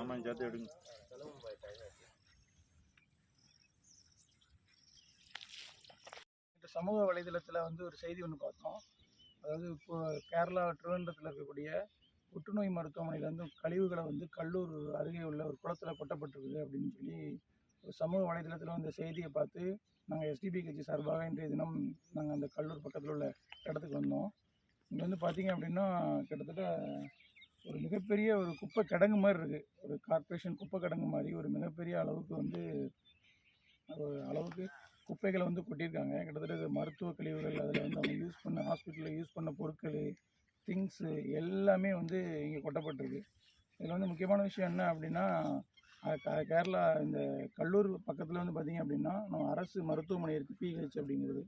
ஆமாம் சேர்த்து எடுங்க. சமூக வலைதளத்தில் வந்து ஒரு செய்தி ஒன்று பார்த்தோம். அதாவது இப்போ கேரளா திருவனந்தபுரத்தில் இருக்கக்கூடிய புற்றுநோய் மருத்துவமனையில் வந்து கழிவுகளை வந்து கல்லூர் அருகே உள்ள ஒரு குளத்தில் கொட்டப்பட்டிருக்குது அப்படின்னு சொல்லி ஒரு சமூக வலைதளத்தில் வந்த செய்தியை பார்த்து நாங்கள் எஸ்டிபி கட்சி சார்பாக இன்றைய தினம் நாங்கள் அந்த கல்லூர் பக்கத்தில் உள்ள இடத்துக்கு வந்தோம். இங்கே வந்து பார்த்தீங்க அப்படின்னா கிட்டத்தட்ட ஒரு மிகப்பெரிய ஒரு குப்பை கிடங்கு மாதிரி இருக்குது ஒரு கார்ப்பரேஷன் குப்பை கிடங்கு மாதிரி ஒரு மிகப்பெரிய அளவுக்கு வந்து ஒரு அளவுக்கு குப்பைகளை வந்து கொட்டியிருக்காங்க. கிட்டத்தட்ட இது மருத்துவ கழிவுகள் அதில் வந்து அவங்க யூஸ் பண்ண ஹாஸ்பிட்டலில் யூஸ் பண்ண பொருட்கள் திங்ஸு எல்லாமே வந்து இங்கே கொட்டப்பட்டிருக்கு. இதில் வந்து முக்கியமான விஷயம் என்ன அப்படின்னா கேரளா இந்த கல்லூர் பக்கத்தில் வந்து பார்த்திங்க அப்படின்னா நம்ம அரசு மருத்துவமனை இருக்குது பிஹெச் அப்படிங்கிறது.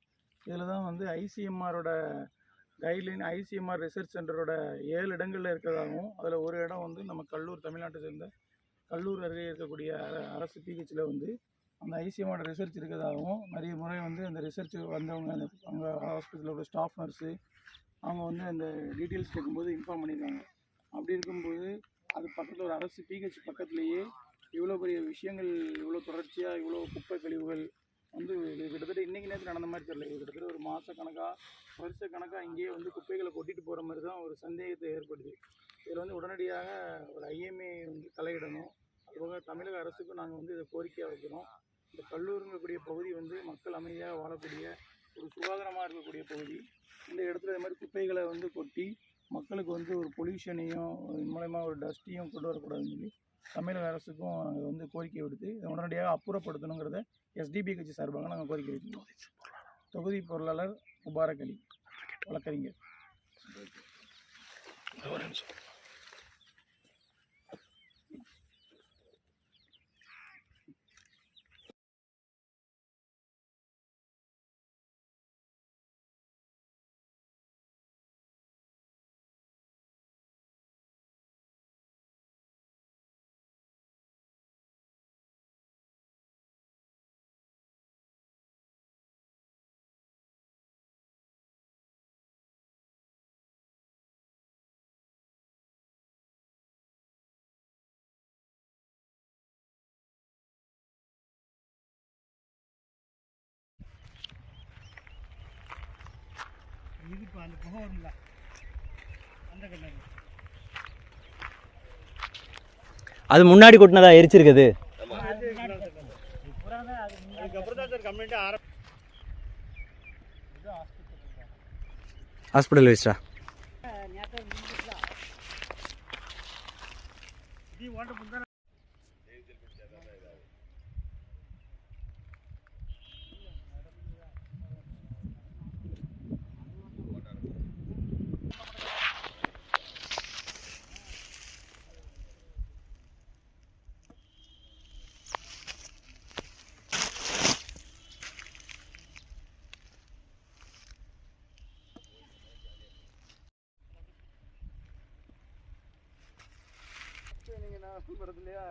இதில் தான் வந்து ஐசிஎம்ஆரோட கைட்லைன் ஐசிஎம்ஆர் ரிசர்ச் சென்டரோட ஏழு இடங்களில் இருக்கிறதாகவும் அதில் ஒரு இடம் வந்து நம்ம கல்லூர் தமிழ்நாட்டை சேர்ந்த கல்லூர் அருகே இருக்கக்கூடிய அர- அரசு பிஹெச்சில் வந்து அந்த ஐசிஎம்மோட ரிசர்ச் இருக்கிறதாகவும் நிறைய முறை வந்து அந்த ரிசர்ச் வந்தவங்க அந்த அங்கே ஹாஸ்பிட்டலோட ஸ்டாஃப் நர்ஸு அவங்க வந்து அந்த டீட்டெயில்ஸ் கேட்கும்போது இன்ஃபார்ம் பண்ணியிருக்காங்க. அப்படி இருக்கும்போது அது பக்கத்தில் ஒரு அரசு பிஹெச் பக்கத்துலேயே இவ்வளோ பெரிய விஷயங்கள் இவ்வளோ தொடர்ச்சியாக இவ்வளோ குப்பை கழிவுகள் வந்து கிட்டத்தட்ட இன்றைக்கி நேரத்தில் நடந்த மாதிரி தெரியல. இது கிட்டத்தட்ட ஒரு மாத கணக்காக வருஷ கணக்காக இங்கேயே வந்து குப்பைகளை கொட்டிட்டு போகிற மாதிரி தான் ஒரு சந்தேகத்தை ஏற்படுது. இதில் வந்து உடனடியாக ஒரு ஐஎம்ஏ வந்து தலையிடணும். அதுபோக தமிழக அரசுக்கும் நாங்கள் வந்து இதை கோரிக்கையாக வைக்கிறோம். இந்த கல்லூருங்கக்கூடிய பகுதி வந்து மக்கள் அமைதியாக வாழக்கூடிய ஒரு சுகாதாரமாக இருக்கக்கூடிய பகுதி. இந்த இடத்துல இது மாதிரி குப்பைகளை வந்து கொட்டி மக்களுக்கு வந்து ஒரு பொல்யூஷனையும் இது மூலயமா ஒரு டஸ்ட்டையும் கொண்டு வரக்கூடாதுன்னு சொல்லி தமிழக அரசுக்கும் நாங்கள் வந்து கோரிக்கை விடுத்து இதை உடனடியாக அப்புறப்படுத்தணுங்கிறத எஸ்டிபி கட்சி சார்பாக நாங்கள் கோரிக்கை வைக்கிறோம். தொகுதி பொருளாளர் முபாரக் அலி வழக்கறிஞர். இது இப்போ அந்த புகை வரும்ல அந்த கண்ணாடி அது முன்னாடி கொட்டினதா எரிச்சிருக்குது? ஹாஸ்பிட்டல் வேஸ்டா இது ஓட்ட புந்தா நீங்கள் நான் படத்துலையா